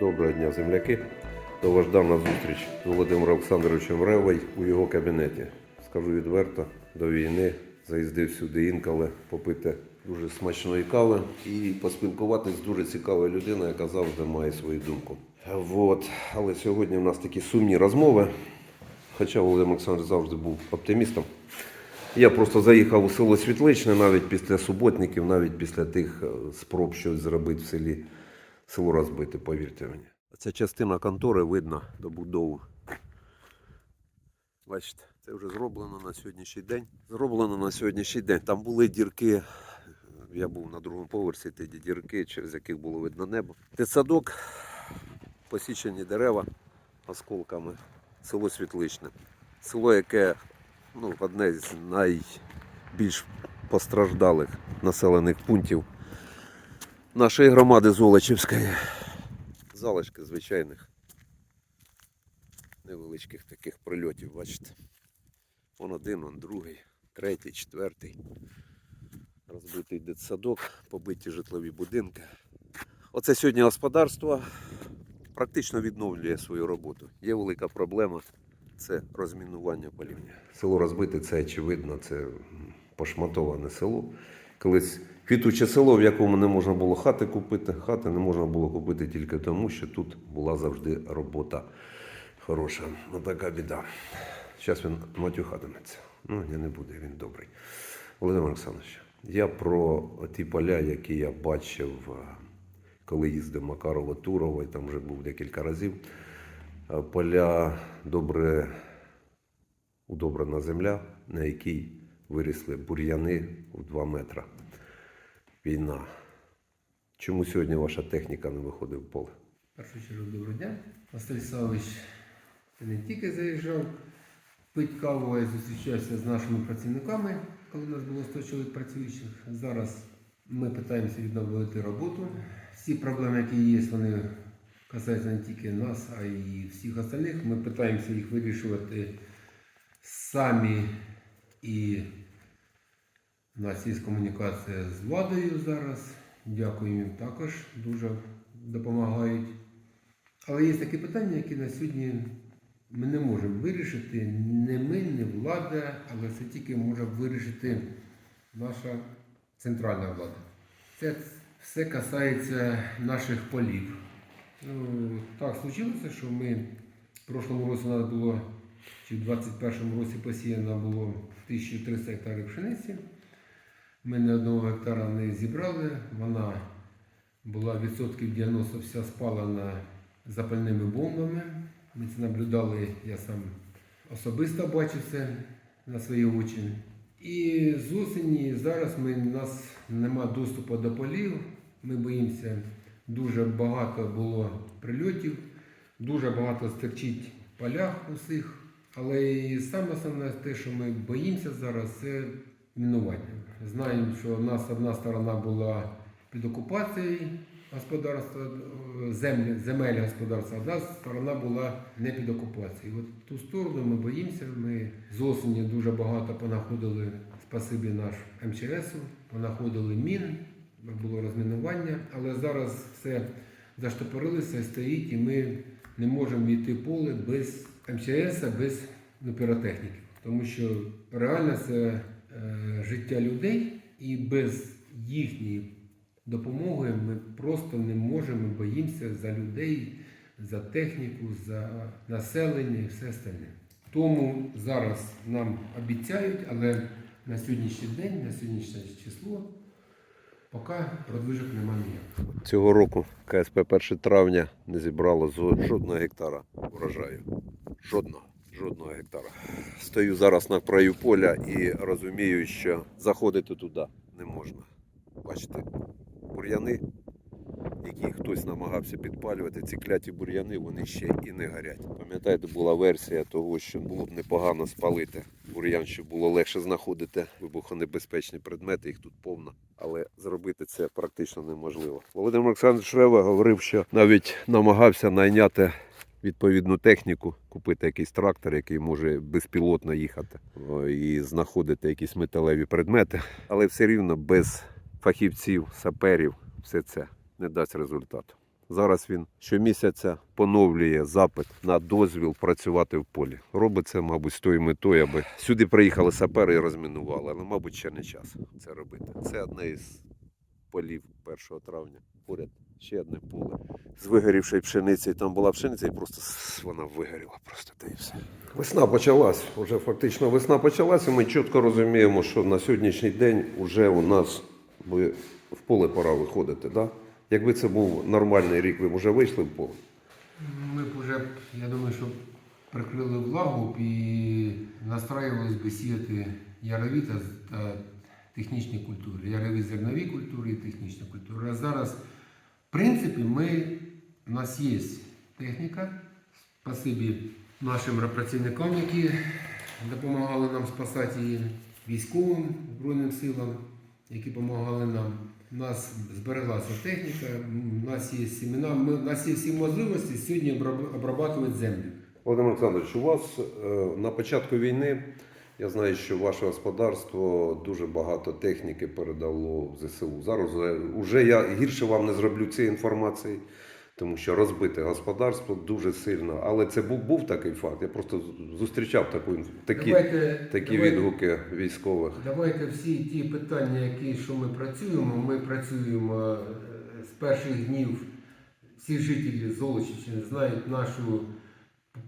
Доброго дня, земляки. Довождана зустріч з Володимиром Олександровичем Ревой у його кабінеті. Скажу відверто, до війни заїздив сюди інколи попити дуже смачної кави і поспілкуватися з дуже цікавою людиною, яка завжди має свою думку. От. Але сьогодні у нас такі сумні розмови. Хоча Володимир Олександрович завжди був оптимістом. Я просто заїхав у село Світличне навіть після суботників, навіть після тих е, спроб щось зробити в селі. Село розбите, повірте мені. Ця частина контори видно добудову. Бачите, це вже зроблено на сьогоднішній день. Зроблено на сьогоднішній день. Там були дірки. Я був на другому поверсі, ті дірки, через яких було видно небо. Дитсадок, посічені дерева осколками. Село Світличне. Село, яке ну, одне з найбільш постраждалих населених пунктів нашої громади Золочівської. Залишки звичайних невеличких таких прильотів, бачите. Вон один, вон другий, третій, четвертий. Розбитий дитсадок, побиті житлові будинки. Оце сьогодні господарство практично відновлює свою роботу. Є велика проблема це розмінування полів. Село розбите, це очевидно, це пошматоване село. Колись квітуче село, в якому не можна було хати купити. Хати не можна було купити тільки тому, що тут була завжди робота хороша. Ну така біда. Зараз він матюхатиметься. Ну, ні, не буде, він добрий. Володимир Олександрович, я про ті поля, які я бачив, е, коли їздив Макарова Турова, і там вже був декілька разів. Е, Поля добре удобрена земля, на якій вирісли бур'яни в 2 метри. Війна. Чому сьогодні ваша техніка не виходить в поле? Першу чергу доброго дня. Василь Савич не тільки заїжджав пить каву, й зустрічався з нашими працівниками, коли у нас було 100 чоловік працюючих. Зараз ми намагаємося відновити роботу. Всі проблеми, які є, вони касаються не тільки нас, а й всіх остальних. Ми намагаємося їх вирішувати самі і у нас є комунікація з владою зараз. Дякую їм також, дуже допомагають. Але є такі питання, які на сьогодні ми не можемо вирішити. Не ми, не влада, але це тільки може вирішити наша центральна влада. Це все касається наших полів. Ну, так случилося, що ми в прошлому році було, чи в 21-му році посіяно було 1300 гектарів пшениці. Ми ні одного гектара не зібрали. Вона була відсотків 90 вся спалена запальними бомбами. Ми це наблюдали, я сам особисто бачив це на свої очі. І з осені зараз ми, у нас нема доступу до полів. Ми боїмося, дуже багато було прильотів, дуже багато стерчить в полях усіх. Але і саме основне те, що ми боїмося зараз, це мінування. Знаємо, що у нас одна сторона була під окупацією господарства, е, землі, земель господарства, одна сторона була не під окупацією. От ту сторону ми боїмося. Ми з осені дуже багато понаходили, спасибі наш МЧСу, понаходили мін, було розмінування, але зараз все заштопорилося, стоїть, і ми не можемо йти в поле без МЧС, без ну, піротехніки. Тому що реально це е, життя людей, і без їхньої допомоги ми просто не можемо, боїмося за людей, за техніку, за населення і все остальне. Тому зараз нам обіцяють, але на сьогоднішній день, на сьогоднішнє число, поки продвижок немає ніякого. Цього року КСП 1 травня не зібрало жодного гектара врожаю. Жодного. Жодного гектара. Стою зараз на краю поля і розумію, що заходити туди не можна. Бачите, бур'яни, які хтось намагався підпалювати, ці кляті бур'яни, вони ще і не горять. Пам'ятаєте, була версія того, що було б непогано спалити бур'ян, щоб було легше знаходити вибухонебезпечні предмети, їх тут повно. Але зробити це практично неможливо. Володимир Олександрович Шрева говорив, що навіть намагався найняти відповідну техніку, купити якийсь трактор, який може безпілотно їхати і знаходити якісь металеві предмети, але все рівно без фахівців, саперів, все це не дасть результату. Зараз він щомісяця поновлює запит на дозвіл працювати в полі. Робить це, мабуть, з тою метою, аби сюди приїхали сапери і розмінували, але, мабуть, ще не час це робити. Це одне із полів 1 травня. Поряд ще одне поле з вигорівшою пшеницею. Там була пшениця і просто вона вигоріла просто та і все. Весна почалась. Уже фактично весна почалась, і ми чітко розуміємо, що на сьогоднішній день вже у нас би в поле пора виходити. Да? Якби це був нормальний рік, ви б вже вийшли в поле. Ми б вже, я думаю, що прикрили влагу і настраювалися би сіяти ярові та, та технічні культури. Ярові зернові культури і технічні культури. А зараз, принципі, ми, у нас є техніка. Спасибі нашим працівникам, які допомагали нам спасати її, військовим Збройним силам, які допомагали нам. У нас збереглася техніка, у нас є семена, ми, у нас є всі можливості сьогодні обраб- обрабатувати землю. Володимир Олександрович, у вас е, на початку війни я знаю, що ваше господарство дуже багато техніки передало в ЗСУ. Зараз вже я гірше вам не зроблю цієї інформації, тому що розбите господарство дуже сильно. Але це був, був такий факт. Я просто зустрічав таку, такі, давайте, такі давайте, відгуки військових. давайте всі ті питання, які що ми працюємо, ми працюємо е, з перших днів. Всі жителі Золочівщини знають нашу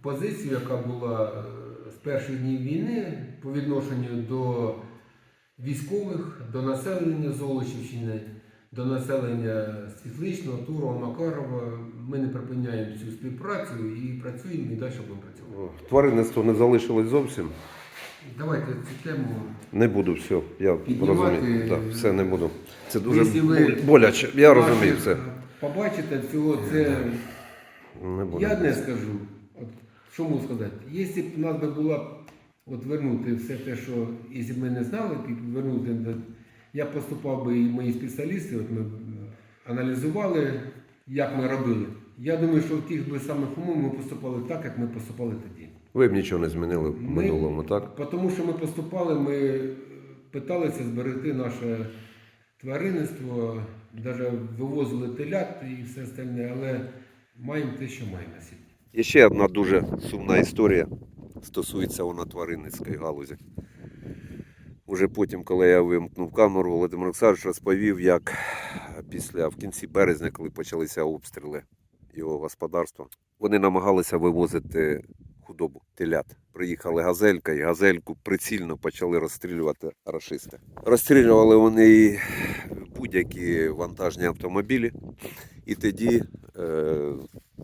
позицію, яка була е, перших днів війни по відношенню до військових, до населення Золочівщини, до населення Світличного, Турова, Макарова. Ми не припиняємо цю співпрацю і працюємо і далі будемо працювати. Тваринництво не залишилось зовсім. Давайте цю тему. Не буду все. Я Піднімати, розумію. Так, все не буду. Це дуже боляче. Я розумію це. Побачите всього це. Не буду. Я не скажу. Що можу сказати? Якщо б у нас була от вернути все те, що якщо б ми не знали, вернути, я поступав би і мої спеціалісти, от ми аналізували, як ми робили. Я думаю, що в тих би самих умов ми поступали так, як ми поступали тоді. Ви б нічого не змінили в Ми- минулому, так? Тому що ми поступали, ми питалися зберегти наше тваринництво, навіть вивозили телят і все остальне, але маємо те, що маємо на сьогодні. Є ще одна дуже сумна історія. Стосується вона тваринницької галузі. Уже потім, коли я вимкнув камеру, Володимир Олександрович розповів, як після в кінці березня, коли почалися обстріли його господарства, вони намагалися вивозити худобу телят. Приїхали газелька, і газельку прицільно почали розстрілювати рашисти. Розстрілювали вони будь-які вантажні автомобілі, і тоді е,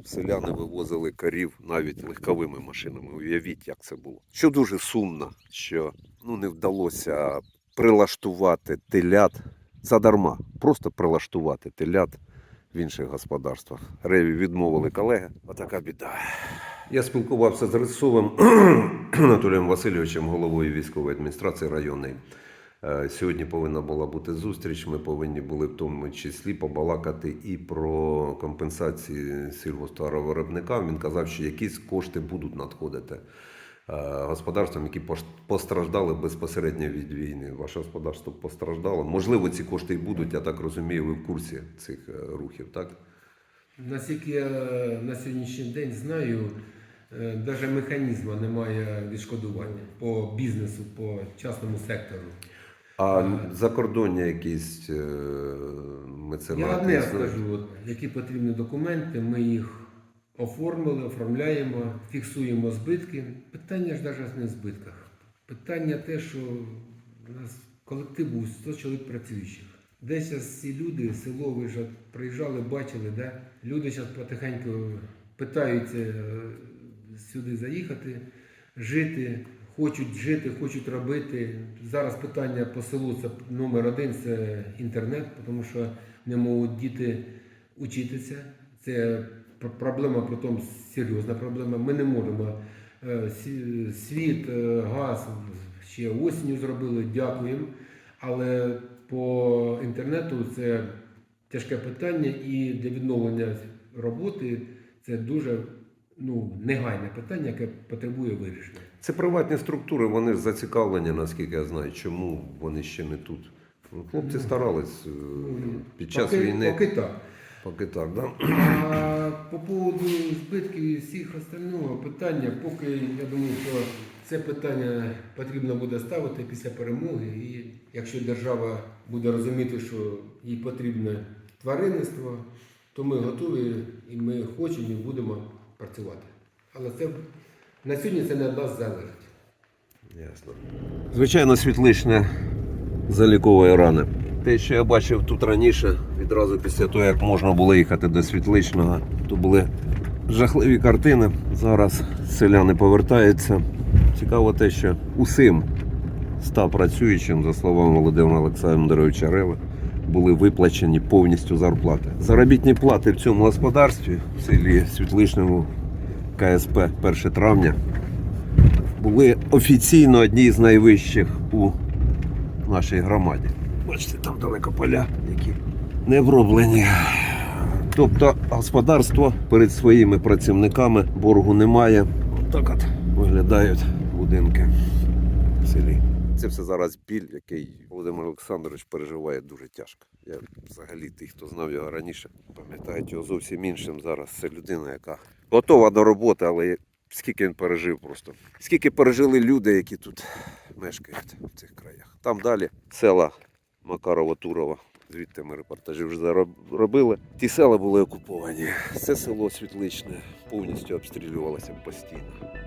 селяни вивозили корів навіть легковими машинами. Уявіть, як це було. Що дуже сумно, що ну, не вдалося прилаштувати телят задарма, просто прилаштувати телят в інших господарствах. Реві відмовили колеги. Отака біда. Я спілкувався з Рисовим Анатолієм Васильовичем, головою військової адміністрації районної. Е, Сьогодні повинна була бути зустріч. Ми повинні були в тому числі побалакати і про компенсації сільгосптоваровиробникам. Він казав, що якісь кошти будуть надходити е, господарствам, які постраждали безпосередньо від війни. Ваше господарство постраждало. Можливо, ці кошти і будуть. Я так розумію, ви в курсі цих е, рухів, так? Наскільки я на сьогоднішній день знаю, навіть механізму немає відшкодування по бізнесу, по частному сектору. А закордонні якісь е, меценати? Я одне скажу, які потрібні документи, ми їх оформили, оформляємо, фіксуємо збитки. Питання ж навіть не в збитках. Питання те, що у нас колектив був 100 чоловік працюючих. Де зараз ці люди, село, ви ж приїжджали, бачили, да? люди зараз потихеньку питаються е, сюди заїхати, жити, хочуть жити, хочуть робити. Зараз питання по селу це номер один це інтернет, тому що не можуть діти учитися. Це пр- проблема, притом серйозна проблема. Ми не можемо. е, Світ, е, газ ще осінню зробили, дякуємо. Але по інтернету це тяжке питання і для відновлення роботи це дуже ну, негайне питання, яке потребує вирішення. Це приватні структури, вони ж зацікавлені, наскільки я знаю, чому вони ще не тут. Хлопці старались е, під час поки, війни. Поки так. Поки так, да? А по поводу збитків і всіх остального питання, поки я думаю, що це питання потрібно буде ставити після перемоги. І якщо держава буде розуміти, що їй потрібне тваринництво, то ми готові і ми хочемо і будемо працювати. Але це на сьогодні це не від нас залежить. Ясно. Звичайно, світличне заліковує рани. Те, що я бачив тут раніше, відразу після того, як можна було їхати до світличного, то були жахливі картини. Зараз селяни повертаються. Цікаво те, що усім ста працюючим, за словами Володимира Олександровича Рева, були виплачені повністю зарплати. Заробітні плати в цьому господарстві в селі Світличному КСП 1 травня були офіційно одні з найвищих у нашій громаді. Бачите, там далеко поля, які не вроблені. Тобто господарство перед своїми працівниками боргу немає. Отак от виглядають будинки в селі. Це все зараз біль, який Володимир Олександрович переживає дуже тяжко. Я взагалі тих, хто знав його раніше, пам'ятають його зовсім іншим. Зараз це людина, яка готова до роботи, але скільки він пережив просто. Скільки пережили люди, які тут мешкають в цих краях. Там далі села Макарова, Турова. Звідти ми репортажі вже робили. Ті села були окуповані. Це село Світличне повністю обстрілювалося постійно.